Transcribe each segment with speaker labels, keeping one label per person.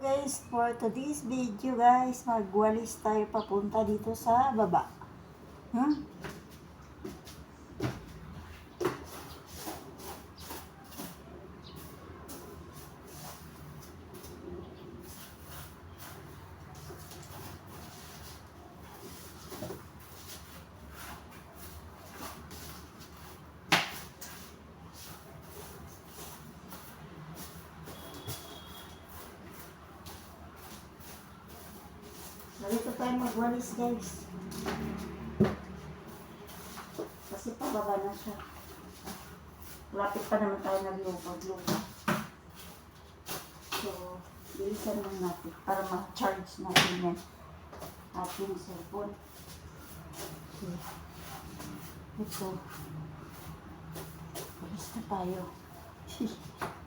Speaker 1: guys, for today's video guys, magwalis tayo papunta dito sa baba. Hmm? Dito tayo magwalis guys. Kasi pababa na siya. Lapit pa naman tayo naglupag-lupa. So, bilisan lang natin para ma-charge natin yan ating cellphone. So, ito. Walis na tayo.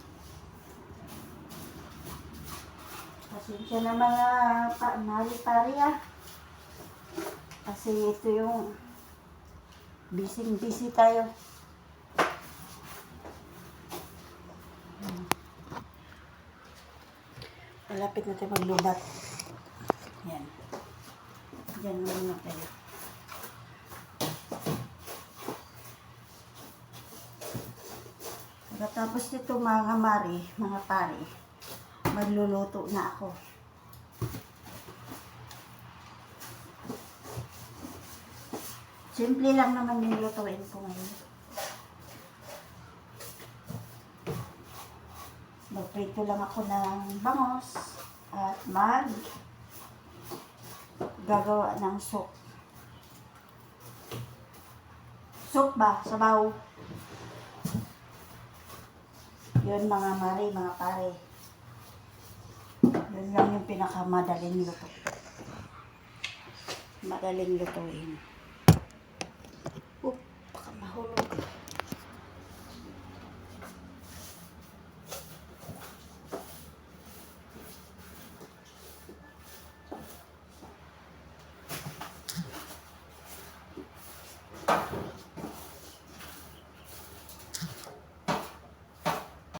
Speaker 1: Pasensya na mga pa, nari-pari ah. Kasi ito yung busy-busy tayo. Malapit na maglubat. Yan. Diyan muna tayo. Pagkatapos nito mga mari, mga pari, magluluto na ako. Simple lang naman yung lutuin ko ngayon. Magprito lang ako ng bangos at mag gagawa ng soup. Soup ba? Sabaw. Yun mga mari, mga pare. Yun lang yung pinakamadaling luto. Madaling lutuin.